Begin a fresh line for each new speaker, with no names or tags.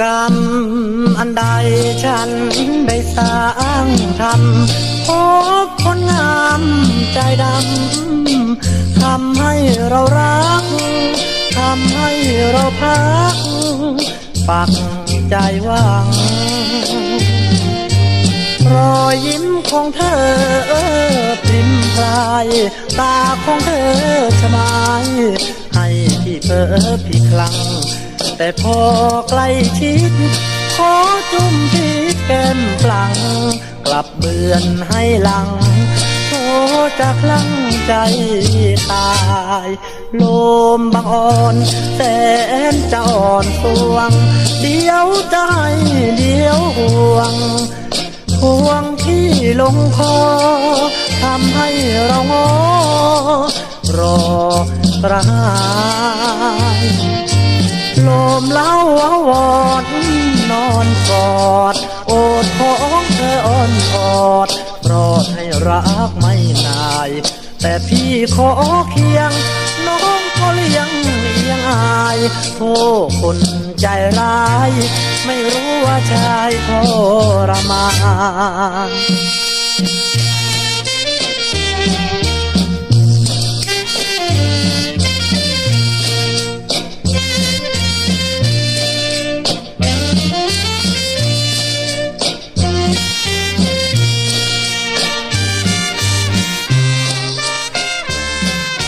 กรรมอันใดฉันได้สร้างทำพบคนงามใจดำทำให้เรารักทำให้เราพัก ปักใจหวัง รอยยิ้มของเธอพริมพรายตาของเธอชมายให้พี่เพอพี่คลัง แต่พอใกล้ชิด ขอจุ่มที่แก้มปลัง กลับเบือนให้หลังโทจะคลั่งใจตายลมบางอ่อนแสนจะอ่อนสวง เดียวใจเดียวห่วงห่วงที่ลงคอทำให้เรางอรอกระหาย มเล่าอาวรณ์นอนกอด โอดของเธออ่อนออดโปรดให้รักไม่นาย แต่พี่ขอเคียง น้องก็เลี้ยงเลี้ยงอายโทษคนใจร้าย ไม่รู้ว่าชายทรมาน